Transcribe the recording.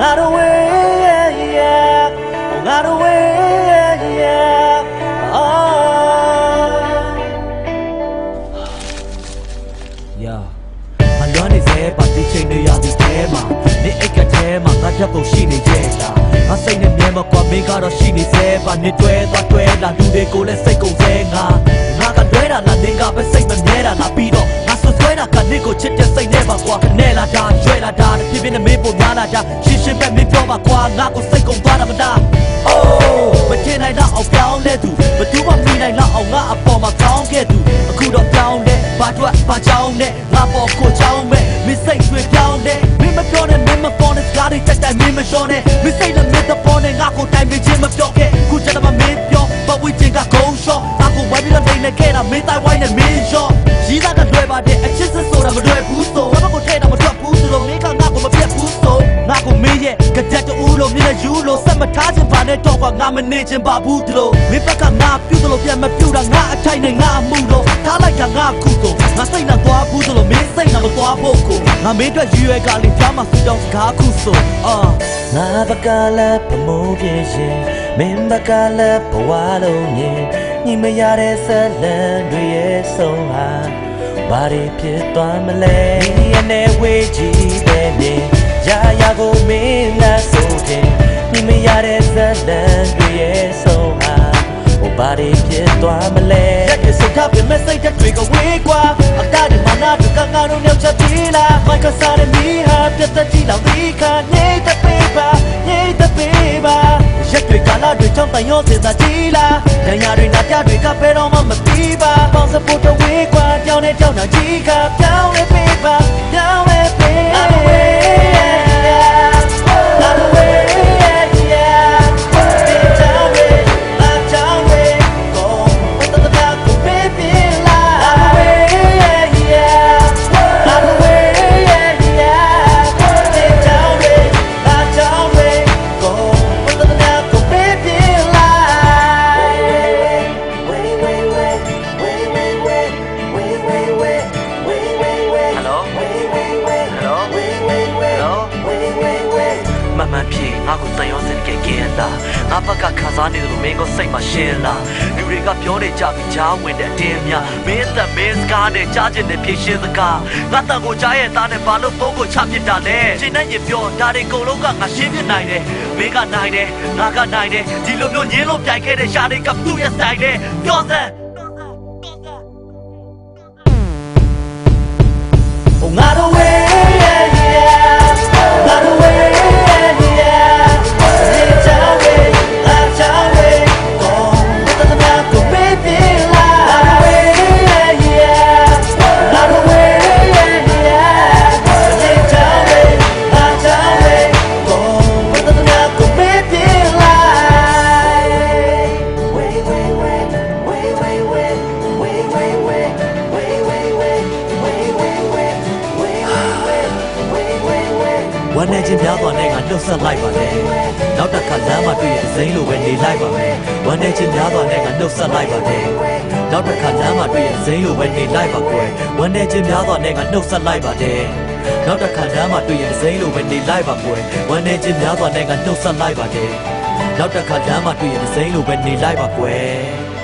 ငါတို့ဝေးရဲ့ရဲ့ငါတို့ဝေးရဲ့ရဲ့အာယာမလွမ်းနေစေပါဒီချိန်တွေရသည်ထဲမှာနေအိတ်ကထဲမှာငါပြတ်ဖို့ရှိနေကြတာငါစိတ်နဲ့မြဲမကွာမင်းကတော့ရှိနေစေပါနေတွဲသွားတွဲလာလူတွေကိုလည်းစိတ်ကုန်စေငါငါကတွဲတာလားသင်ကပဲ ငါကိုစိတ်ကုန်သွားတာမလား Oh မထင်နိုင်တော့အောင်ပြောင်းလဲသူဘသူမှမိနိုင်တော့အောင်ငါအပေါ်မှာကောင်းခဲ့သူအခုတော့ပြောင်းလဲဘာတော့ဘာကြောင်းလဲငါပေါ်ကိုကြောင်းမဲ့မစိတ်တွေပြောင်းလဲမင်းမပြောနဲ့မင်းမပေါ်နဲ့စကားတွေတက်တက်မင်းမပြောနဲ့မစိတ်လည်းမင်းတော့ပေါ်နဲ့ငါကိုတိုင်မချင်းမပြောခဲ့ခုကျတော့မင်းပြောဘဝချင်းကကုန်းရှော့ငါကိုဝိုင်းပြီးတော့နေနေခဲ့တာမင်းတိုင်းဝိုင်းနဲ့မင်းရှော့ရီးသားကလွယ်ပါတယ်အချစ်စစ်ဆိုတာမလွယ်ဘူး တူလို့မြင်ယူလို့ဆက်မထားချင်ပါနဲ့တော့ကငါမနေချင်ပါဘူးဒီလိုမင်းဘက်ကငါပြုတ်တယ်လို့ပြန်မပြုတ်တာငါအထိုင်နဲ့ငါအမှုလို့ထားလိုက်တာငါခုတော့ငါစိတ်နဲ့သွားဘူးဆိုလို့မင်းစိတ်နဲ့မသွားဖို့ကိုငါမင်းအတွက်ရွေရွယ်ကလေးပြောင်းမှစူတောင်းစကားခုဆိုအာငါဘက်ကလည်းပမိုးပြင်းရှင်မင်းဘက်ကလည်းဘဝလုံးမြင်ညီမရတဲ့ဆက်လန်တွေရဲ့ဆုံးဟာဘာတွေဖြစ်သွားမလဲဒီရနဲ့ဝေးကြည့်တဲ့မြင်ရာရာကိုမင်းလာဆို ခြင်းညီမရတဲ့ဆက်လန်တွေရဲ့ဆုံးဟာဟိုဘာတွေဖြစ်သွားမလဲရက်ရစကားပြမစိတ်တဲ့တွေကဝေးကွာအတားဒီမနာတို့ကငါတို့ညောက်ချက်ပြီလားမိုက်ကစားတဲ့မီဟာပြတ်သက်ကြည့်လောက်ဒီခါနေတဲ့ပေးပါနေတဲ့ပေးပါရက်တွေကလာတွေချောင်းတန်ရောစင်သာကြည့်လားဒဏ်ရာတွေနာပြတွေကဘယ်တော့မှမပြီးပါပေါင်းစဖို့တော့ဝေးကွာကြောင်းနဲ့ကြောင်းနာကြီးခါပြောင်းလဲ တန်ရောစင်ကဲကင်းလာငါဘက်ကခါစားနေတယ်လို့မင်းကိုစိတ်မရှင်းလားလူတွေကပြောနေကြပြီးကြားဝင်တဲ့အတင်းများမင်းအသက်မင်းစကားနဲ့ကြားကျင်တဲ့ဖြည့်ရှင်းစကားငါတန်ကိုကြားရဲ့သားနဲ့ဘာလို့ဖုန်းကိုချပစ်တာလဲရှင်းနိုင်ရင်ပြောဒါတွေအကုန်လုံးကငါရှင်းပြနိုင်တယ်မင်းကနိုင်တယ်ငါကနိုင်တယ်ဒီလိုမျိုးညင်းလို့ပြိုင်ခဲ့တဲ့ရှာတွေကသူ့ရဲ့စတိုင်နဲ့ပြောစမ်း Oh, not နဲ့ငါနှုတ်ဆက်လိုက်ပါနဲ့နောက်တစ်ခါလမ်းမှာတွေ့ရင်အစိမ်းလိုပဲနေလိုက်ပါမယ်ဝမ်းနေခြင်းများစွာနဲ့ငါနှုတ်ဆက်လိုက်ပါနဲ့နောက်တစ်ခါလမ်းမှာတွေ့ရင်အစိမ်းလိုပဲနေလိုက်ပါကွယ်ဝမ်းနေခြင်းများစွာနဲ့ငါနှုတ်ဆက်လိုက်ပါနဲ့နောက်တစ်ခါလမ်းမှာတွေ့ရင်အစိမ်းလိုပဲနေလိုက်ပါကွယ်ဝမ်းနေခြင်းများစွာနဲ့ငါနှုတ်ဆက်လိုက်ပါနဲ့နောက်တစ်ခါလမ်းမှာတွေ့ရင်အစိမ်းလိုပဲနေလိုက်ပါကွယ်